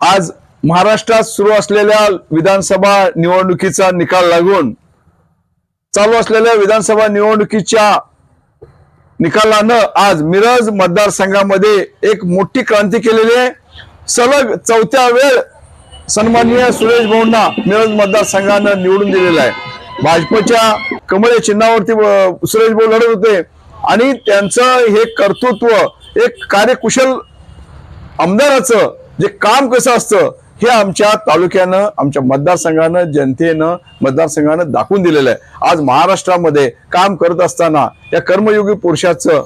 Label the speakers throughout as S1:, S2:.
S1: आज महाराष्ट्रात सुरू असलेल्या विधानसभा निवडणुकीचा निकाल लागून चालू असलेल्या विधानसभा निवडणुकीच्या निकालानं आज मिरज मतदारसंघामध्ये एक मोठी क्रांती केलेली आहे. सलग चौथ्या वेळ सन्माननीय सुरेश भाऊंना मिरज मतदारसंघानं निवडून दिलेला आहे. भाजपच्या कमळे चिन्हावरती सुरेश भाऊ लढत होते. आणि त्यांचं हे कर्तृत्व एक कार्यकुशल आमदाराचं जे काम कसं असतं हे आमच्या तालुक्यानं आमच्या मतदारसंघानं जनतेनं मतदारसंघानं दाखवून दिलेलं आहे. आज महाराष्ट्रामध्ये काम करत असताना या कर्मयोगी पुरुषाचं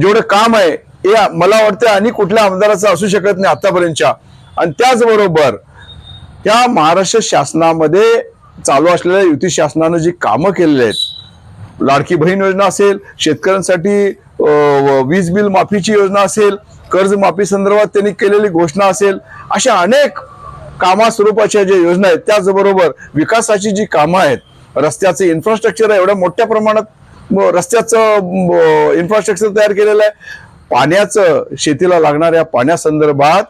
S1: जेवढं काम आहे हे मला वाटतं आणि कुठल्या आमदाराचं असू शकत नाही आतापर्यंतच्या. आणि त्याचबरोबर या महाराष्ट्र शासनामध्ये चालू असलेल्या युती शासनानं जी कामं केलेली आहेत लाडकी बहीण योजना असेल शेतकऱ्यांसाठी वीज बिल माफीची योजना असेल कर्ज माफी संदर्भात त्यांनी केलेली घोषणा असेल अशा अनेक कामा स्वरूपाच्या ज्या योजना आहेत त्याचबरोबर विकासाची जी कामं आहेत रस्त्याचे इन्फ्रास्ट्रक्चर आहे एवढ्या मोठ्या प्रमाणात रस्त्याचं इन्फ्रास्ट्रक्चर तयार केलेलं आहे. पाण्याचं शेतीला लागणाऱ्या पाण्यासंदर्भात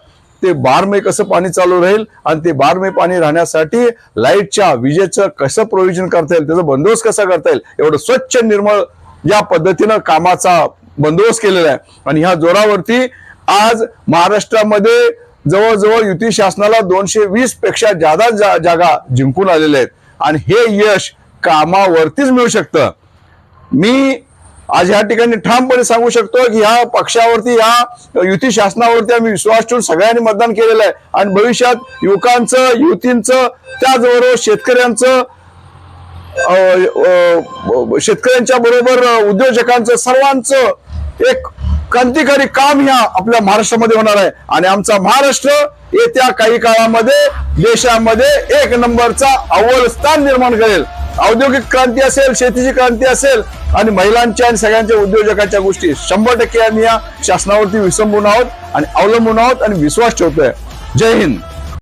S1: ते बारमे कसं पाणी चालू राहील आणि ते बारमे पाणी राहण्यासाठी लाईटच्या विजेचं कसं प्रोव्हिजन करता येईल त्याचा बंदोबस्त कसा करता येईल एवढं स्वच्छ निर्मळ या पद्धतीनं कामाचा बंदोबस्त केलेला आहे. आणि ह्या जोरावरती आज महाराष्ट्रामध्ये जवळजवळ युती शासनाला दोनशे वीसपेक्षा जादा जा- जागा जिंकून आलेल्या आहेत. आणि हे यश कामावरतीच मिळू शकतं. मी आज ह्या ठिकाणी ठामपणे सांगू शकतो की ह्या पक्षावरती ह्या युती शासनावरती आम्ही विश्वास ठेवून सगळ्यांनी मतदान केलेलं आहे. आणि भविष्यात युवकांचं युवतींचं त्याचबरोबर शेतकऱ्यांचं शेतकऱ्यांच्या बरोबर उद्योजकांचं सर्वांचं एक क्रांतिकारी काम ह्या आपल्या महाराष्ट्रामध्ये होणार आहे. आणि आमचा महाराष्ट्र येत्या काही काळामध्ये देशामध्ये एक नंबरचा अव्वल स्थान निर्माण करेल. औद्योगिक क्रांती असेल शेतीची क्रांती असेल आणि महिलांच्या आणि सगळ्यांच्या उद्योजकांच्या गोष्टी शंभर टक्के आम्ही या शासनावरती विसंबून आहोत आणि अवलंबून आहोत आणि विश्वास ठेवतोय. जय हिंद.